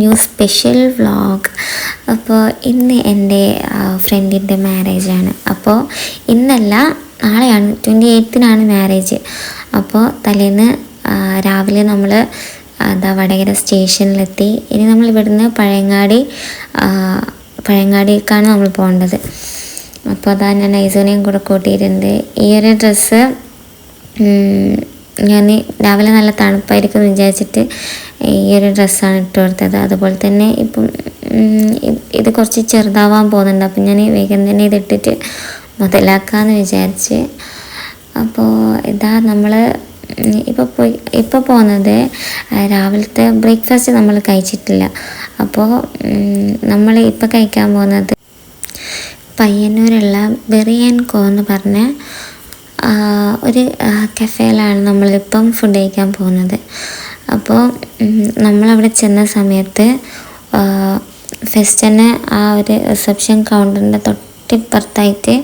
New special vlog. അപ്പോൾ ഇന്ന് എന്റെ ഫ്രണ്ടിന്റെ മാരേജാണ്. അപ്പോൾ ഇന്നല്ല നാളെയാണ്. ട്വന്റി എയ്ത്തിനാണ് മാരേജ്. അപ്പോൾ തലേന്ന് രാവിലെ നമ്മൾ എന്താ വടകര സ്റ്റേഷനിലെത്തി. ഇനി നമ്മൾ ഇവിടുന്ന് പഴയങ്ങാടി പഴയങ്ങാടിക്കാണ് നമ്മൾ പോകേണ്ടത്. അപ്പോൾ അതാ ഞാൻ ഐസോനെയും കൂടെ കൂട്ടിയിട്ടുണ്ട്. ഈ ഒരു ഡ്രസ്സ് ഞാൻ രാവിലെ നല്ല തണുപ്പായിരിക്കും എന്ന് വിചാരിച്ചിട്ട് ഈ ഒരു ഡ്രസ്സാണ് ഇട്ട് കൊടുത്തത് അതുപോലെ തന്നെ ഇപ്പം ഇത് കുറച്ച് ചെറുതാവാൻ പോകുന്നുണ്ട്. അപ്പം ഞാൻ വേഗം തന്നെ ഇതിട്ടിട്ട് മുതലാക്കാമെന്ന് വിചാരിച്ച്. അപ്പോൾ ഇതാ നമ്മൾ ഇപ്പോൾ പോയി ഇപ്പോൾ പോകുന്നത് രാവിലത്തെ ബ്രേക്ക്ഫാസ്റ്റ് നമ്മൾ കഴിച്ചിട്ടില്ല. അപ്പോൾ നമ്മൾ ഇപ്പോൾ കഴിക്കാൻ പോകുന്നത് പയ്യന്നൂരുള്ള ബെറിയൻ കോ എന്ന് പറഞ്ഞ ഒരു കഫേയിലാണ് നമ്മളിപ്പം ഫുഡ് കഴിക്കാൻ പോകുന്നത്. അപ്പോൾ നമ്മളവിടെ ചെന്ന സമയത്ത് ഫെസ്റ്റിന് ആ ഒരു റിസപ്ഷൻ കൗണ്ടറിന്റെ തൊട്ടിപ്പുറത്തായിട്ട്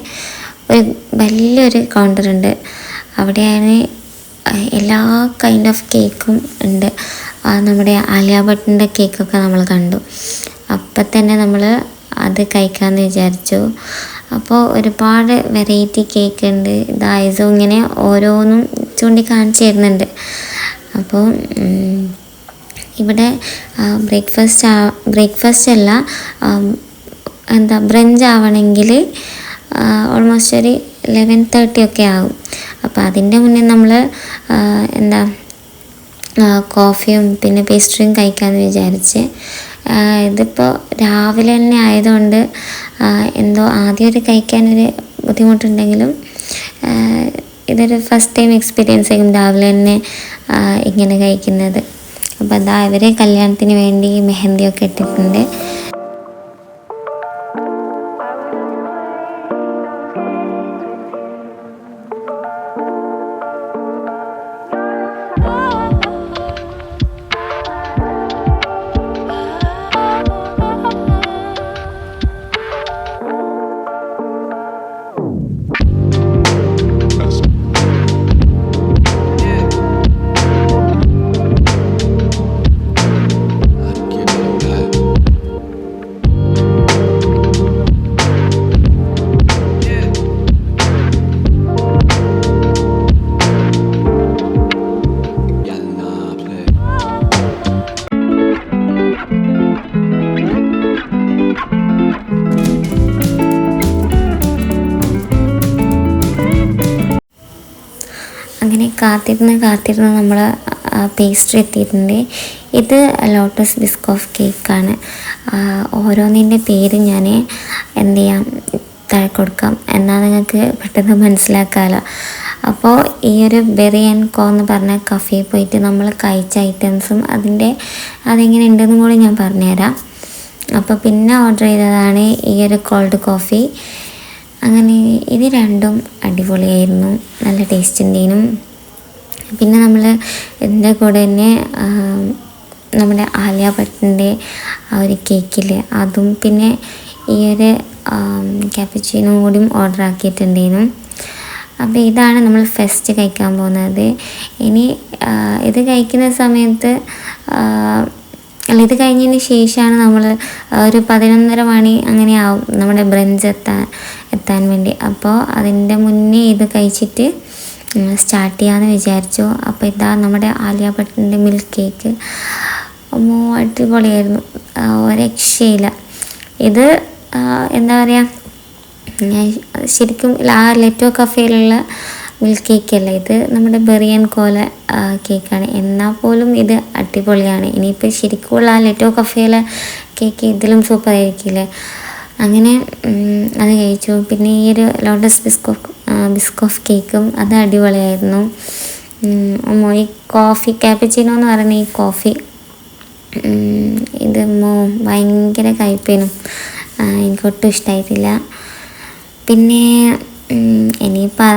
ഒരു വലിയൊരു കൗണ്ടറുണ്ട് അവിടെയാണ് എല്ലാ കൈൻഡ് ഓഫ് കേക്കും ഉണ്ട്. നമ്മുടെ ആലിയ ഭട്ടിന്റെ കേക്കൊക്കെ നമ്മൾ കണ്ടു. അപ്പം തന്നെ നമ്മൾ അത് കഴിക്കാമെന്ന് വിചാരിച്ചു. അപ്പോൾ ഒരുപാട് വെറൈറ്റി കേക്ക് ഉണ്ട്. ദായസും ഇങ്ങനെ ഓരോന്നും ചൂണ്ടിക്കാണിച്ചു തരുന്നുണ്ട്. അപ്പോൾ ഇവിടെ ബ്രേക്ക്ഫാസ്റ്റ് ആ ബ്രേക്ക്ഫാസ്റ്റ് അല്ല എന്താ ബ്രഞ്ച് ആവണമെങ്കിൽ ഓൾമോസ്റ്റ് ഒരു ലെവൻ തേർട്ടി ഒക്കെ ആകും അപ്പോൾ അതിന്റെ മുന്നേ നമ്മൾ എന്താ കോഫിയും പിന്നെ പേസ്ട്രിയും കഴിക്കാമെന്ന് വിചാരിച്ച് ഇതിപ്പോൾ രാവിലെ തന്നെ ആയതുകൊണ്ട് എന്തോ ആദ്യം ഒരു കഴിക്കാനൊരു ബുദ്ധിമുട്ടുണ്ടെങ്കിലും ഇതൊരു ഫസ്റ്റ് ടൈം എക്സ്പീരിയൻസ് ആയിരിക്കും രാവിലെ തന്നെ ഇങ്ങനെ കഴിക്കുന്നത്. അപ്പോൾ അതാ ഇവർ കല്യാണത്തിന് വേണ്ടി മെഹന്തിയൊക്കെ ഇട്ടിട്ടുണ്ട്. കാത്തിരുന്ന് കാത്തിരുന്ന് നമ്മൾ പേസ്ട്രി എത്തിയിട്ടുണ്ട്. ഇത് ലോട്ടസ് ബിസ്കോഫ് കേക്കാണ് ഓരോന്നിന്റെ പേര് ഞാൻ എന്ത് ചെയ്യാം താഴെ കൊടുക്കാം. എന്നാൽ നിങ്ങൾക്ക് പെട്ടെന്ന് മനസ്സിലാക്കാമല്ലോ അപ്പോൾ ഈ ഒരു ബെറി ആൻഡ് കോ എന്ന് പറഞ്ഞ കഫേ പോയിട്ട് നമ്മൾ കഴിച്ച ഐറ്റംസും അതിന്റെ അതെങ്ങനെ ഉണ്ടെന്നും കൂടി ഞാൻ പറഞ്ഞുതരാം. അപ്പോൾ പിന്നെ ഓർഡർ ചെയ്തതാണ് ഈ ഒരു കോൾഡ് കോഫി അങ്ങനെ ഇത് രണ്ടും അടിപൊളിയായിരുന്നു. നല്ല ടേസ്റ്റിന്റെയും പിന്നെ നമ്മൾ ഇതിന്റെ കൂടെ തന്നെ നമ്മുടെ ആലിയ ഭട്ടിന്റെ ആ ഒരു കേക്കില്ലേ അതും പിന്നെ ഈ ഒരു ക്യാപ്പച്ചീനും കൂടിയും ഓർഡർ ആക്കിയിട്ടുണ്ടായിരുന്നു. അപ്പോൾ ഇതാണ് നമ്മൾ ഫസ്റ്റ് കഴിക്കാൻ പോകുന്നത്. ഇനി ഇത് കഴിക്കുന്ന സമയത്ത് അല്ല ഇത് കഴിഞ്ഞതിന് ശേഷമാണ് നമ്മൾ ഒരു പതിനൊന്നര മണി അങ്ങനെ ആവും നമ്മുടെ ബ്രഞ്ച് എത്താൻ എത്താൻ വേണ്ടി. അപ്പോൾ അതിന്റെ മുന്നേ ഇത് കഴിച്ചിട്ട് സ്റ്റാർട്ട് ചെയ്യാമെന്ന് വിചാരിച്ചു. അപ്പോൾ ഇതാ നമ്മുടെ ആലിയ ഭട്ടിന്റെ മിൽക്ക് കേക്ക് അടിപൊളിയായിരുന്നു. രക്ഷയില്ല ഇത് എന്താ പറയുക ശരിക്കും ആ ലെറ്റോ കഫേയിലുള്ള മിൽക്ക് കേക്ക് അല്ല. ഇത് നമ്മുടെ ബെറിയൻ കോല കേക്കാണ് എന്നാൽ പോലും ഇത് അടിപൊളിയാണ്. ഇനിയിപ്പോൾ ശരിക്കുമുള്ള ആ ലെറ്റോ കഫേയിലെ കേക്ക് ഇതിലും സൂപ്പർ ആയിരിക്കില്ലേ? അങ്ങനെ അത് കഴിച്ചു. പിന്നെ ഈ ഒരു ലോട്ടസ് ബിസ്കോഫ് ബിസ്കോഫ് കേക്കും അത് അടിപൊളിയായിരുന്നു. ഈ കോഫി കാപ്പച്ചിനോ എന്ന് പറയുന്ന ഈ കോഫി ഇത് മോ ഭയങ്കര കയ്പേനും എനിക്കൊട്ടും ഇഷ്ടമായിട്ടില്ല പിന്നെ ഇനിയിപ്പോൾ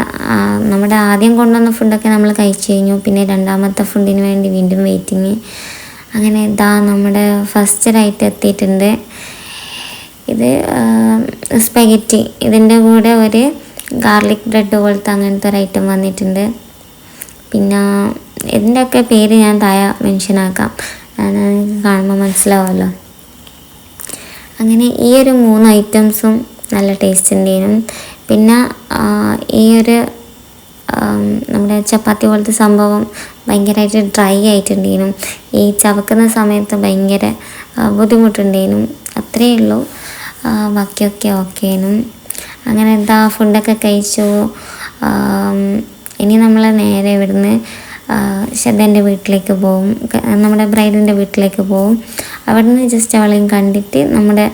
നമ്മുടെ ആദ്യം കൊണ്ടുവന്ന ഫുഡൊക്കെ നമ്മൾ കഴിച്ചു കഴിഞ്ഞു. പിന്നെ രണ്ടാമത്തെ ഫുഡിന് വേണ്ടി വീണ്ടും വെയിറ്റിങ് അങ്ങനെ ഇതാ നമ്മുടെ ഫസ്റ്റ് റൈറ്റ് എത്തിയിട്ടുണ്ട്. ഇത് സ്പെഗറ്റി ഇതിന്റെ കൂടെ ഒരു ഗാർലിക് ബ്രെഡ് പോലത്തെ അങ്ങനത്തെ ഒരു ഐറ്റം വന്നിട്ടുണ്ട്. പിന്നെ ഇതിന്റെയൊക്കെ പേര് ഞാൻ താഴെ മെൻഷൻ ആക്കാം. കാണുമ്പോൾ മനസ്സിലാവുമല്ലോ അങ്ങനെ ഈ ഒരു മൂന്ന് ഐറ്റംസും നല്ല ടേസ്റ്റ് ഉണ്ടായിരുന്നു പിന്നെ ഈ ഒരു നമ്മുടെ ചപ്പാത്തി പോലത്തെ സംഭവം ഭയങ്കരമായിട്ട് ഡ്രൈ ആയിട്ടുണ്ടേനും ഈ ചവക്കുന്ന സമയത്ത് ഭയങ്കര ബുദ്ധിമുട്ടുണ്ടായിരുന്നു അത്രയേ ഉള്ളൂ. ബാക്കിയൊക്കെ ഓക്കേനും. അങ്ങനെ എന്താ ഫുഡൊക്കെ കഴിച്ചു. ഇനി നമ്മൾ നേരെ ഇവിടുന്ന് ശ്രദ്ധേന്റെ വീട്ടിലേക്ക് പോവും. നമ്മുടെ ബ്രൈഡിന്റെ വീട്ടിലേക്ക് പോവും. അവിടുന്ന് ജസ്റ്റ് അവളെയും കണ്ടിട്ട് നമ്മുടെ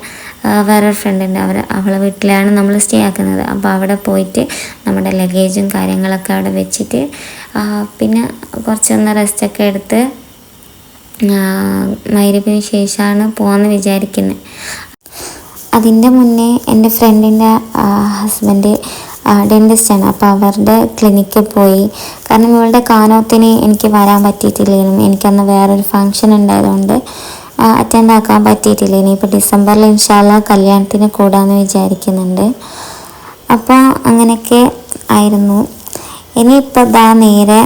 വേറൊരു ഫ്രണ്ട് ഉണ്ട്. അവർ അവളെ വീട്ടിലാണ് നമ്മൾ സ്റ്റേ ആക്കുന്നത്. അപ്പോൾ അവിടെ പോയിട്ട് നമ്മുടെ ലഗേജും കാര്യങ്ങളൊക്കെ അവിടെ വെച്ചിട്ട് പിന്നെ കുറച്ചൊന്ന് റെസ്റ്റൊക്കെ എടുത്ത് മൈരപ്പിന് ശേഷമാണ് പോകാമെന്ന് വിചാരിക്കുന്നത് അതിന്റെ മുന്നേ എന്റെ ഫ്രണ്ടിന്റെ ഹസ്ബൻഡ് ഡെന്റിസ്റ്റാണ് അപ്പോൾ അവരുടെ ക്ലിനിക്കിൽ പോയി. കാരണം ഇവളുടെ കാനോത്തിന് എനിക്ക് വരാൻ പറ്റിയിട്ടില്ലേനും. എനിക്കന്ന് വേറൊരു ഫങ്ഷൻ ഉണ്ടായതുകൊണ്ട് അറ്റൻഡ് ആക്കാൻ പറ്റിയിട്ടില്ല ഇനി ഇപ്പോൾ ഡിസംബറിൽ ഇൻഷാല്ല കല്യാണത്തിന് കൂടാമെന്ന് വിചാരിക്കുന്നുണ്ട്. അപ്പോൾ അങ്ങനെയൊക്കെ ആയിരുന്നു. ഇനിയിപ്പോൾ ദാ നേരെ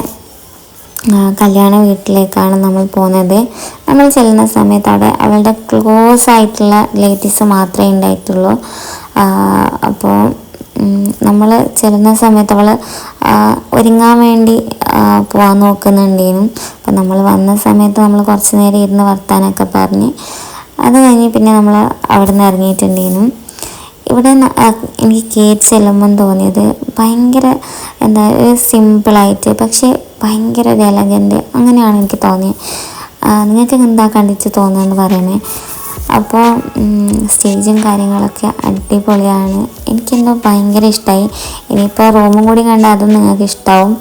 കല്യാണ വീട്ടിലേക്കാണ് നമ്മൾ പോകുന്നത്. നമ്മൾ ചെല്ലുന്ന സമയത്ത് അവിടെ അവളുടെ ക്ലോസ് ആയിട്ടുള്ള റിലേറ്റീവ്സ് മാത്രമേ ഉണ്ടായിട്ടുള്ളൂ. അപ്പോൾ നമ്മൾ ചെല്ലുന്ന സമയത്ത് അവൾ ഒരുങ്ങാൻ വേണ്ടി പോകാൻ നോക്കുന്നുണ്ടേനും. അപ്പം നമ്മൾ വന്ന സമയത്ത് നമ്മൾ കുറച്ച് നേരം ഇരുന്ന് വർത്താനൊക്കെ പറഞ്ഞ് അത് കഴിഞ്ഞ് പിന്നെ നമ്മൾ അവിടെ നിന്ന് ഇറങ്ങിയിട്ടുണ്ടേനും. ഇവിടെ എനിക്ക് കേട്ട് ചെല്ലുമ്പം തോന്നിയത് ഭയങ്കര എന്താ സിമ്പിളായിട്ട് പക്ഷേ ഭയങ്കര ഒരു അങ്ങനെയാണ് എനിക്ക് തോന്നിയത് നിങ്ങൾക്ക് എന്താ കണ്ടിച്ച് തോന്നുന്നതെന്ന് പറയണേ. അപ്പോൾ സ്റ്റേജും കാര്യങ്ങളൊക്കെ അടിപൊളിയാണ്. എനിക്കെന്തോ ഭയങ്കര ഇഷ്ടമായി ഇനിയിപ്പോൾ റൂമും കൂടി കണ്ടാൽ അതും നിങ്ങൾക്ക് ഇഷ്ടമാവും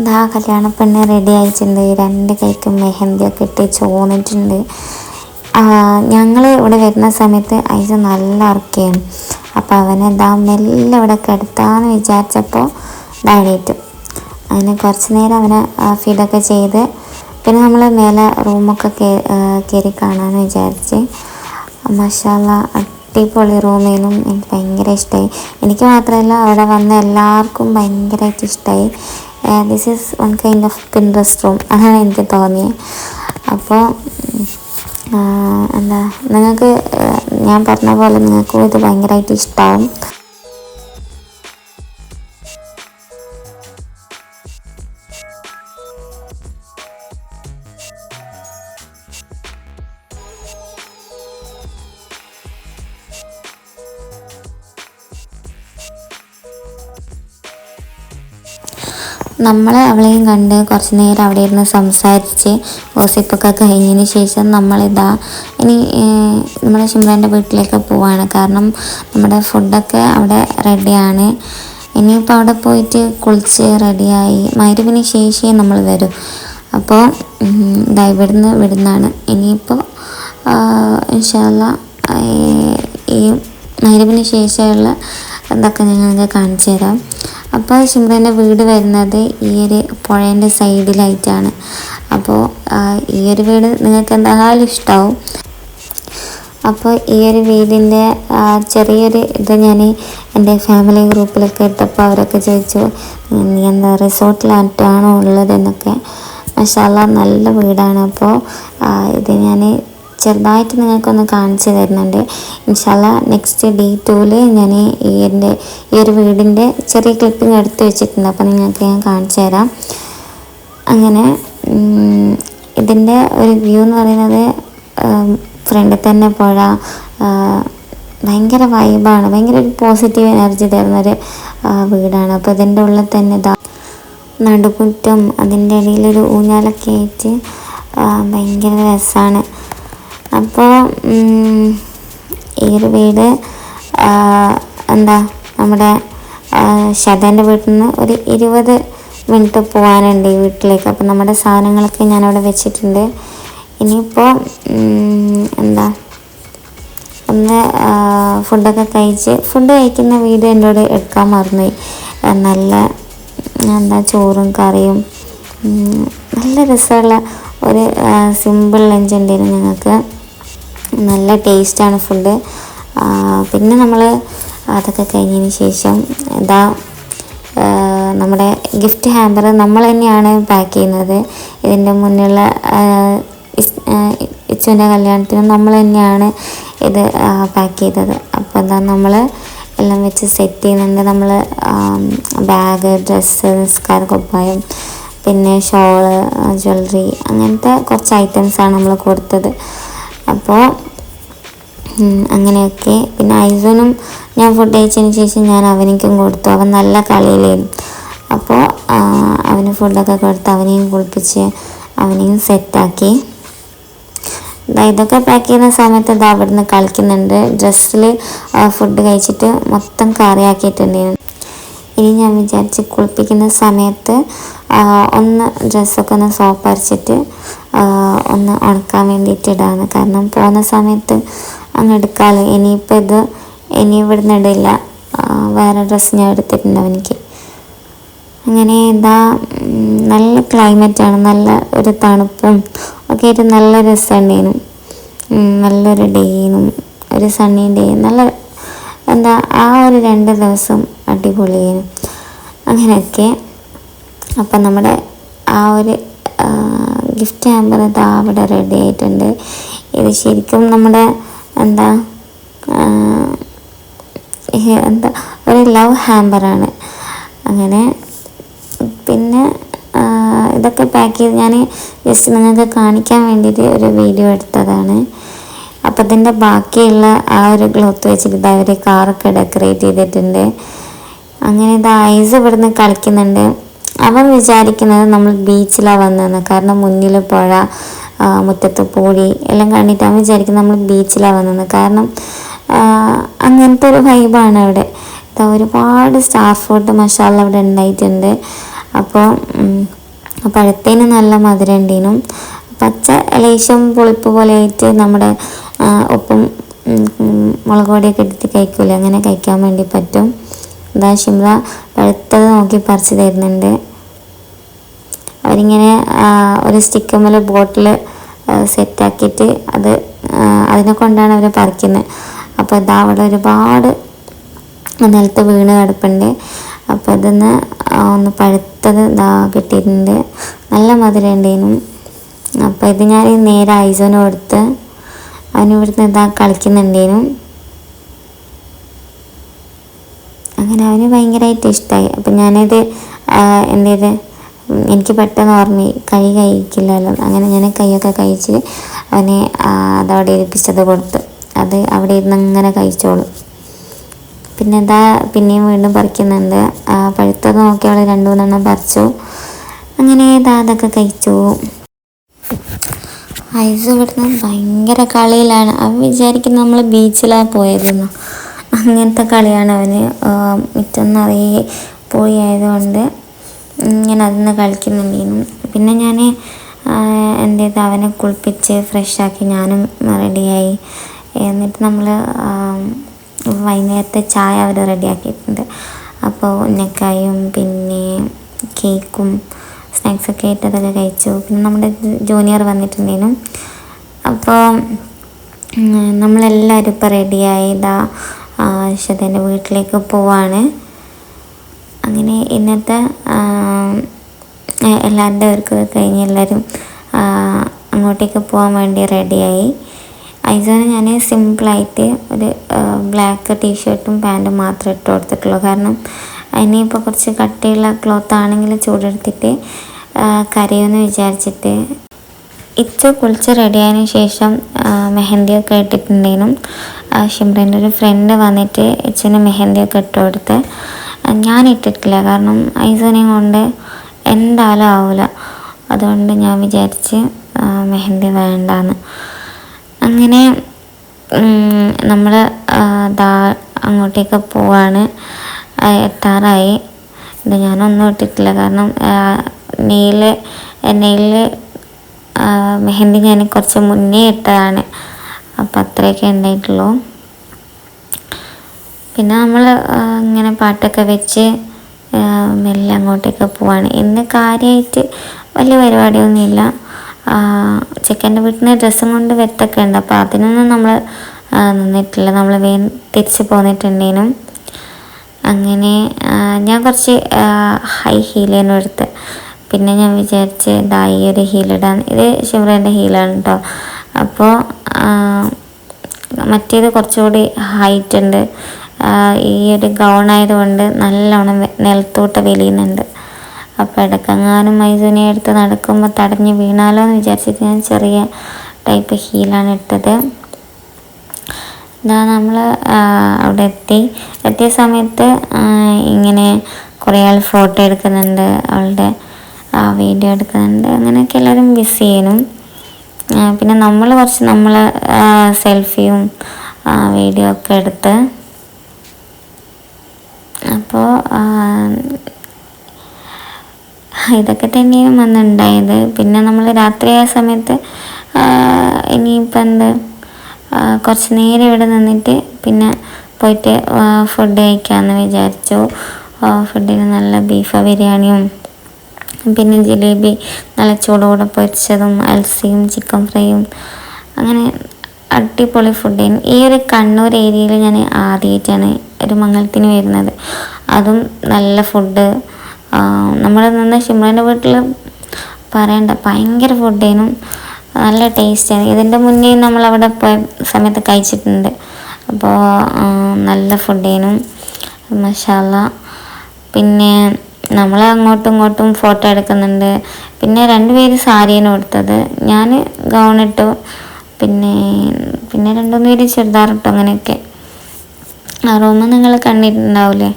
ഇതാ കല്യാണ പെണ്ണ് റെഡി ആയിട്ടുണ്ട്. രണ്ട് കൈക്കും മെഹന്തിയൊക്കെ ഇട്ട് ചോന്നിട്ടുണ്ട്. ഞങ്ങൾ ഇവിടെ വരുന്ന സമയത്ത് അയച്ച നല്ല ഉറക്കുകയാണ് അപ്പോൾ അവനെ ഇതാ മെല്ലെ ഇവിടെ കിടത്താന്ന് വിചാരിച്ചപ്പോൾ ഡാഡിയിട്ടു അങ്ങനെ കുറച്ച് നേരം അവനെ ഫീഡൊക്കെ ചെയ്ത് പിന്നെ നമ്മൾ മേലെ റൂമൊക്കെ കയറി കാണാമെന്ന് വിചാരിച്ച്. മഷാല അടിപൊളി റൂമേനും എനിക്ക് ഭയങ്കര ഇഷ്ടമായി എനിക്ക് മാത്രമല്ല അവിടെ വന്ന എല്ലാവർക്കും ഭയങ്കരമായിട്ട് ഇഷ്ടമായി this is one kind of Pinterest room അതാണ് എനിക്ക് തോന്നിയത് അപ്പോൾ എന്താ നിങ്ങൾക്ക് ഞാൻ പറഞ്ഞ പോലെ നിങ്ങൾക്കും ഇത് ഭയങ്കരമായിട്ട് ഇഷ്ടമാവും നമ്മൾ അവളെയും കണ്ട് കുറച്ച് നേരം അവിടെ ഇരുന്ന് സംസാരിച്ച് ഗോസിപ്പൊക്കെ കഴിഞ്ഞതിന് ശേഷം നമ്മളിതാ ഇനി നമ്മുടെ ഷിമ്രാന്റെ വീട്ടിലേക്ക് പോവാണ്. കാരണം നമ്മുടെ ഫുഡൊക്കെ അവിടെ റെഡിയാണ്. ഇനിയിപ്പോൾ അവിടെ പോയിട്ട് കുളിച്ച് റെഡിയായി. മരുവിന് ശേഷിയേ നമ്മൾ വരും. അപ്പോൾ ഇതാ ഇവിടുന്ന് വിടുന്നതാണ് ഇനിയിപ്പോൾ ഇൻഷാല്ല ഈ മരുവിന് ശേഷമുള്ള ഇതൊക്കെ ഞങ്ങൾക്ക് കാണിച്ചു തരാം. അപ്പോൾ ഷിമ്രന്റെ വീട് വരുന്നത് ഈ ഒരു പുഴേന്റെ സൈഡിലായിട്ടാണ്. അപ്പോൾ ഈ ഒരു വീട് നിങ്ങൾക്ക് എന്തായാലും ഇഷ്ടമാവും അപ്പോൾ ഈ ഒരു വീടിന്റെ ചെറിയൊരു ഇത് ഞാൻ എന്റെ ഫാമിലി ഗ്രൂപ്പിലൊക്കെ ഇട്ടപ്പോൾ അവരൊക്കെ ചോദിച്ചു നീ എന്താ റിസോർട്ടിലായിട്ടാണോ ഉള്ളതെന്നൊക്കെ? മഷാല നല്ല വീടാണ്. അപ്പോൾ ഇത് ഞാൻ ചെറുതായിട്ട് നിങ്ങൾക്കൊന്ന് കാണിച്ചു തരുന്നുണ്ട്. ഇൻഷാല്ല നെക്സ്റ്റ് ഡേ ടൂവിൽ ഞാൻ ഈ എന്റെ ഈ ഒരു വീടിന്റെ ചെറിയ ക്ലിപ്പിംഗ് എടുത്ത് വെച്ചിട്ടുണ്ട്. അപ്പോൾ നിങ്ങൾക്ക് ഞാൻ കാണിച്ചു തരാം. അങ്ങനെ ഇതിന്റെ ഒരു വ്യൂ എന്ന് പറയുന്നത് ഫ്രണ്ടിൽ തന്നെ പുഴ ഭയങ്കര വൈബാണ് ഭയങ്കര ഒരു പോസിറ്റീവ് എനർജി തരുന്നൊരു വീടാണ്. അപ്പോൾ ഇതിന്റെ ഉള്ളിൽ തന്നെ ഇതാ നടുമുറ്റം അതിന്റെ ഇടയിലൊരു ഊഞ്ഞാലൊക്കെ ആയിട്ട് ഭയങ്കര രസമാണ് അപ്പോൾ ഈ ഒരു വീട് എന്താ നമ്മുടെ ശതന്റെ വീട്ടിൽ നിന്ന് ഒരു ഇരുപത് മിനിറ്റ് പോകാനുണ്ട് ഈ വീട്ടിലേക്ക്. അപ്പോൾ നമ്മുടെ സാധനങ്ങളൊക്കെ ഞാനവിടെ വെച്ചിട്ടുണ്ട്. ഇനിയിപ്പോൾ എന്താ ഒന്ന് ഫുഡൊക്കെ കഴിച്ച് ഫുഡ് കഴിക്കുന്ന വീഡിയോ എന്നോട് എടുക്കാൻ മറന്നുപോയി ആ, നല്ല എന്താ ചോറും കറിയും നല്ല രസമുള്ള ഒരു സിമ്പിൾ ലഞ്ച് ഉണ്ടായിരുന്നു ഞങ്ങൾക്ക്. നല്ല ടേസ്റ്റാണ് ഫുഡ്. പിന്നെ നമ്മൾ അതൊക്കെ കഴിഞ്ഞതിന് ശേഷം ഇതാ നമ്മുടെ ഗിഫ്റ്റ് ഹാമ്പർ നമ്മൾ തന്നെയാണ് പാക്ക് ചെയ്യുന്നത്. ഇതിന്റെ മുന്നിലുള്ള ഇച്ചുവിന്റെ കല്യാണത്തിന് നമ്മൾ തന്നെയാണ് ഇത് പാക്ക് ചെയ്തത്. അപ്പോൾ എന്താ നമ്മൾ എല്ലാം വെച്ച് സെറ്റ് ചെയ്യുന്നുണ്ട്. നമ്മൾ ബാഗ് ഡ്രസ്സ് നിസ്കാര കുപ്പായം പിന്നെ ഷോൾ ജ്വല്ലറി അങ്ങനത്തെ കുറച്ച് ഐറ്റംസാണ് നമ്മൾ കൊടുത്തത്. അപ്പോൾ അങ്ങനെയൊക്കെ. പിന്നെ ഐസോനും ഞാൻ ഫുഡ് കഴിച്ചതിന് ശേഷം ഞാൻ അവനിക്കും കൊടുത്തു. അവൻ നല്ല കളിയിലായിരുന്നു. അപ്പോൾ അവന് ഫുഡൊക്കെ കൊടുത്ത് അവനെയും കുളിപ്പിച്ച് അവനെയും സെറ്റാക്കി ഇതൊക്കെ പാക്ക് ചെയ്യുന്ന സമയത്ത് ഇത് അവിടെ നിന്ന് കളിക്കുന്നുണ്ട് ഡ്രസ്സിൽ ഫുഡ് കഴിച്ചിട്ട് മൊത്തം കറിയാക്കിയിട്ടുണ്ടായിരുന്നു ഇനി ഞാൻ വിചാരിച്ച് കുളിപ്പിക്കുന്ന സമയത്ത് ഒന്ന് ഡ്രസ്സൊക്കെ ഒന്ന് സോപ്പ് അരച്ചിട്ട് ആ, ഒന്ന് ഉണക്കാൻ വേണ്ടിയിട്ട് ഇടാണ് കാരണം പോകുന്ന സമയത്ത് അങ്ങ് എടുക്കാമല്ലോ ഇനിയിപ്പോൾ ഇത് ഇനി ഇവിടുന്ന് ഇടില്ല ആ, വേറെ ഡ്രസ്സ് ഞാൻ എടുത്തിട്ടുണ്ട് അവനിക്ക്. അങ്ങനെ ഉം, നല്ല ക്ലൈമറ്റാണ് നല്ല ഒരു തണുപ്പും ഒക്കെ ആയിട്ട് നല്ല രസമുണ്ടേനും. നല്ലൊരു ഡേനും ഒരു സണ്ണി ഡേ നല്ല എന്താ ആ ഒരു രണ്ട് ദിവസം അടിപൊളിയേനും. അങ്ങനെയൊക്കെ. അപ്പം നമ്മുടെ ആ ഒരു ഗിഫ്റ്റ് സ്റ്റാമ്പ് ഇതാ അവിടെ റെഡി ആയിട്ടുണ്ട്. ഇത് ശരിക്കും നമ്മുടെ എന്താ എന്താ ഒരു ലവ് ഹാമ്പറാണ് അങ്ങനെ പിന്നെ ഇതൊക്കെ പാക്ക് ചെയ്ത് ഞാൻ ജസ്റ്റ് നിങ്ങൾക്ക് കാണിക്കാൻ വേണ്ടിയിട്ട് ഒരു വീഡിയോ എടുത്തതാണ്. അപ്പോൾ ഇതിന്റെ ബാക്കിയുള്ള ആ ഒരു ക്ലോത്ത് വെച്ചിട്ട് അവർ കാറൊക്കെ ഡെക്കറേറ്റ് ചെയ്തിട്ടുണ്ട്. അങ്ങനെ ഇത് ഐസ് ഇവിടുന്ന് കളിക്കുന്നുണ്ട്. അവൻ വിചാരിക്കുന്നത് നമ്മൾ ബീച്ചിലാണ് വന്നതെന്ന്. കാരണം മുന്നിൽ പുഴ മുറ്റത്ത് പൂഴി എല്ലാം കണ്ടിട്ട് അവൻ വിചാരിക്കുന്നത് നമ്മൾ ബീച്ചിലാണ് വന്നതെന്ന്. കാരണം അങ്ങനത്തെ ഒരു വൈബാണ് അവിടെ. ഒരുപാട് സ്റ്റാർ ഫുഡ് മസാല അവിടെ ഉണ്ടായിട്ടുണ്ട്. അപ്പോൾ പഴുത്തേന് നല്ല മധുരം പച്ച ലേശം പുളിപ്പ് പോലെ ആയിട്ട് നമ്മുടെ ഉപ്പും മുളക് പൊടിയൊക്കെ എടുത്ത് കഴിക്കൂലേ? അങ്ങനെ കഴിക്കാൻ വേണ്ടി പറ്റും. ഇതാ ഷിംല പഴുത്തത് നോക്കി പറിച്ച് തരുന്നുണ്ട്. അവരിങ്ങനെ ഒരു സ്റ്റിക്കമ്മൽ ബോട്ടിൽ സെറ്റാക്കിയിട്ട് അത് അതിനെ കൊണ്ടാണ് അവർ പറിക്കുന്നത് അപ്പോൾ ഇതാ അവിടെ ഒരുപാട് നിലത്ത് വീണ് കിടപ്പുണ്ട്. അപ്പോൾ ഇതൊന്ന് ഒന്ന് പഴുത്തത് ഇതാ കിട്ടിയിട്ടുണ്ട്. നല്ല മധുരം അപ്പോൾ ഇത് ഞാൻ നേരെ ഐസോന് കൊടുത്ത് അവന് ഇവിടുന്ന് ഇതാ കളിക്കുന്നുണ്ടേനും. അങ്ങനെ അവന് ഭയങ്കരമായിട്ട് ഇഷ്ടമായി അപ്പം ഞാനിത് എന്ത് ചെയ്ത് എനിക്ക് പെട്ടെന്ന് ഓർമ്മ കൈ കഴിക്കില്ലല്ലോ അങ്ങനെ ഞാൻ കൈയൊക്കെ കഴിച്ച് അവനെ അതവിടെ ഇരിപ്പിച്ചത് കൊടുത്ത്. അത് അവിടെ ഇരുന്ന് അങ്ങനെ കഴിച്ചോളും. പിന്നെ എന്താ പിന്നെയും വീണ്ടും പറിക്കുന്നുണ്ട്. ആ, പഴുത്തത് നോക്കി അവൾ രണ്ടു മൂന്നെണ്ണം പറിച്ചു. അങ്ങനെ ഇതാ അതൊക്കെ കഴിച്ചു. ഐസ് ഇവിടുന്ന് ഭയങ്കര കളിയിലാണ്. അവൻ വിചാരിക്കുന്ന നമ്മൾ ബീച്ചിലാണ് പോയതെന്ന്. അങ്ങനത്തെ കളിയാണ് അവന്. മുറ്റം നിറയെ പോയി ആയതുകൊണ്ട് ഇങ്ങനെ അതിന്ന് കളിക്കുന്നുണ്ടായിരുന്നു പിന്നെ ഞാൻ എന്ത് ചെയ്ത് അവനെ കുളിപ്പിച്ച് ഫ്രഷാക്കി ഞാനും റെഡിയായി എന്നിട്ട് നമ്മൾ വൈകുന്നേരത്തെ ചായ അവർ റെഡിയാക്കിയിട്ടുണ്ട് അപ്പോൾ ഉന്നക്കായും പിന്നെ കേക്കും സ്നാക്സൊക്കെ ആയിട്ട് അതൊക്കെ കഴിച്ചു. പിന്നെ നമ്മുടെ ജൂനിയർ വന്നിട്ടുണ്ടേനും. അപ്പോൾ നമ്മളെല്ലാവരും ഇപ്പോൾ റെഡിയായി ഇതാ ഷതേന്റെ വീട്ടിലേക്ക് പോവാണ്. അങ്ങനെ ഇന്നത്തെ എല്ലാവരുടെ അവർക്ക് കഴിഞ്ഞ് എല്ലാവരും അങ്ങോട്ടേക്ക് പോകാൻ വേണ്ടി റെഡിയായി. അതിന് ഞാൻ സിമ്പിളായിട്ട് ഒരു ബ്ലാക്ക് ടീഷർട്ടും പാന്റും മാത്രമേ ഇട്ട് കൊടുത്തിട്ടുള്ളൂ. കാരണം ഇനിയിപ്പോൾ കുറച്ച് കട്ടിയുള്ള ക്ലോത്ത് ആണെങ്കിൽ ചൂടെടുത്തിട്ട് കരയുമെന്ന് വിചാരിച്ചിട്ട് ഇച്ച കുളിച്ച് റെഡിയായതിനു ശേഷം മെഹന്തിയൊക്കെ ഇട്ടിട്ടുണ്ടായിരുന്നു ഷിംറന്റെ ഒരു ഫ്രണ്ട് വന്നിട്ട് ഇച്ചന് മെഹന്തിയൊക്കെ ഇട്ട് കൊടുത്ത് ഞാൻ ഇട്ടിട്ടില്ല. കാരണം ഐസോനെയും കൊണ്ട് എന്തായാലും ആവില്ല അതുകൊണ്ട് ഞാൻ വിചാരിച്ച് മെഹന്തി വേണ്ടാന്ന്. അങ്ങനെ നമ്മൾ ദാ അങ്ങോട്ടേക്ക് പോവാണ്. എത്താറായി. ഇത് ഞാനൊന്നും ഇട്ടിട്ടില്ല. കാരണം നെയിൽ നെയിൽ മെഹന്തി ഞാൻ കുറച്ച് മുന്നേ ഇട്ടതാണ്. അപ്പം അത്രയൊക്കെ ഉണ്ടായിട്ടുള്ളൂ. പിന്നെ നമ്മൾ ഇങ്ങനെ പാട്ടൊക്കെ വെച്ച് മെല്ലെ അങ്ങോട്ടേക്ക് പോവാണ്. ഇന്ന് കാര്യമായിട്ട് വലിയ പരിപാടിയൊന്നുമില്ല. ചെക്കന്റെ വീട്ടിൽ നിന്ന് ഡ്രസ്സും കൊണ്ട് വെത്തൊക്കെ ഉണ്ട് അപ്പോൾ അതിനൊന്നും നമ്മൾ നിന്നിട്ടില്ല. നമ്മൾ വേ തിരിച്ച് പോന്നിട്ടുണ്ടേനും. അങ്ങനെ ഞാൻ കുറച്ച് ഹൈ ഹീലേനും എടുത്ത്. പിന്നെ ഞാൻ വിചാരിച്ച് ഇതാ ഈ ഒരു ഹീലിടാൻ ഇത് ശിവറേന്റെ ഹീലാണ് കേട്ടോ അപ്പോൾ മറ്റേത് കുറച്ചുകൂടി ഹൈറ്റ് ഉണ്ട്. ഈ ഒരു ഗൗൺ ആയതുകൊണ്ട് നല്ലോണം നിലത്തോട്ട് വെളിയുന്നുണ്ട്. അപ്പോൾ ഇടക്കങ്ങാനും മൈസൂനെ എടുത്ത് നടക്കുമ്പോൾ തടഞ്ഞ് വീണാലോ എന്ന് വിചാരിച്ചിട്ട് ഞാൻ ചെറിയ ടൈപ്പ് ഹീലാണ് ഇട്ടത്. ഇതാ നമ്മൾ അവിടെ എത്തി. എത്തിയ സമയത്ത് ഇങ്ങനെ കുറേ ആൾ ഫോട്ടോ എടുക്കുന്നുണ്ട്. അവളുടെ വീഡിയോ എടുക്കുന്നുണ്ട്. അങ്ങനെയൊക്കെ എല്ലാവരും ബിസി ചെയ്യണം പിന്നെ നമ്മൾ കുറച്ച് നമ്മൾ സെൽഫിയും വീഡിയോ ഒക്കെ എടുത്ത് അപ്പോൾ ഇതൊക്കെ തന്നെയാണ് വന്നുണ്ടായത് പിന്നെ നമ്മൾ രാത്രി ആയ സമയത്ത് ഇനിയിപ്പോൾ എന്ത് കുറച്ച് നേരം ഇവിടെ നിന്നിട്ട് പിന്നെ പോയിട്ട് ഫുഡ് കഴിക്കാമെന്ന് വിചാരിച്ചു. ഫുഡിന് നല്ല ബീഫ് ബിരിയാണിയും പിന്നെ ജിലേബി നല്ല ചൂടോടെ പൊരിച്ചതും അൽസിയും ചിക്കൻ ഫ്രൈയും അങ്ങനെ അടിപൊളി ഫുഡായിരുന്നു ഈ ഒരു കണ്ണൂർ ഏരിയയിൽ ഞാൻ ആദ്യമായിട്ടാണ് ഒരു മംഗളത്തിന് വരുന്നത്. അതും നല്ല ഫുഡ് നമ്മൾ നിന്ന് ഷിമ്രന്റെ വീട്ടിൽ പറയണ്ട ഭയങ്കര ഫുഡേനും നല്ല ടേസ്റ്റാണ് ഇതിന്റെ മുന്നേ നമ്മൾ അവിടെ പോയ സമയത്ത് കഴിച്ചിട്ടുണ്ട്. അപ്പോൾ നല്ല ഫുഡേനും മഷാല പിന്നെ നമ്മൾ അങ്ങോട്ടും ഇങ്ങോട്ടും ഫോട്ടോ എടുക്കുന്നുണ്ട്. പിന്നെ രണ്ടുപേര് സാരിയാണ് കൊടുത്തത് ഞാൻ ഗൗണിട്ടു പിന്നെ പിന്നെ രണ്ടു പേര് ചുരിദാറിട്ടു അങ്ങനെയൊക്കെ. ആ റൂം നിങ്ങൾ കണ്ടിട്ടുണ്ടാവില്ലേ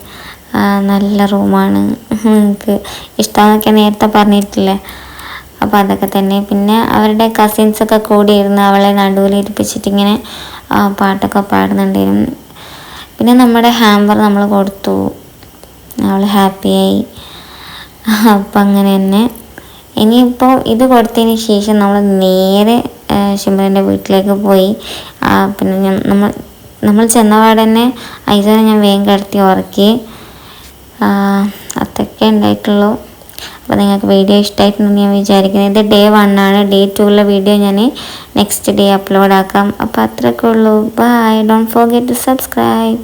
നല്ല റൂമാണ്. നിങ്ങൾക്ക് ഇഷ്ടമെന്നൊക്കെ നേരത്തെ പറഞ്ഞിട്ടില്ലേ? അപ്പോൾ അതൊക്കെ തന്നെ. പിന്നെ അവരുടെ കസിൻസൊക്കെ കൂടിയിരുന്ന് അവളെ ഇങ്ങനെ പാട്ടൊക്കെ പാടുന്നുണ്ടായിരുന്നു. പിന്നെ നമ്മുടെ ഹാമ്പർ നമ്മൾ കൊടുത്തു. അവൾ ഹാപ്പിയായി അപ്പം അങ്ങനെ തന്നെ. ഇനിയിപ്പോൾ ഇത് കൊടുത്തതിന് ശേഷം നമ്മൾ നേരെ ഷിംബറിന്റെ വീട്ടിലേക്ക് പോയി പിന്നെ ഞാൻ നമ്മൾ നമ്മൾ ചെന്നപാടെ തന്നെ ഞാൻ വേഗം കിടത്തി ഉറക്കി. അതൊക്കെ ഉണ്ടായിട്ടുള്ളൂ. അപ്പോൾ നിങ്ങൾക്ക് വീഡിയോ ഇഷ്ടമായിട്ടുണ്ടെന്ന് ഞാൻ വിചാരിക്കുന്നത് ഇത് ഡേ വൺ ആണ്. ഡേ ടൂവിലെ വീഡിയോ ഞാൻ നെക്സ്റ്റ് ഡേ അപ്ലോഡ് ആക്കാം. അപ്പോൾ അത്രയൊക്കെ ഉള്ളൂ. Bye don't forget to subscribe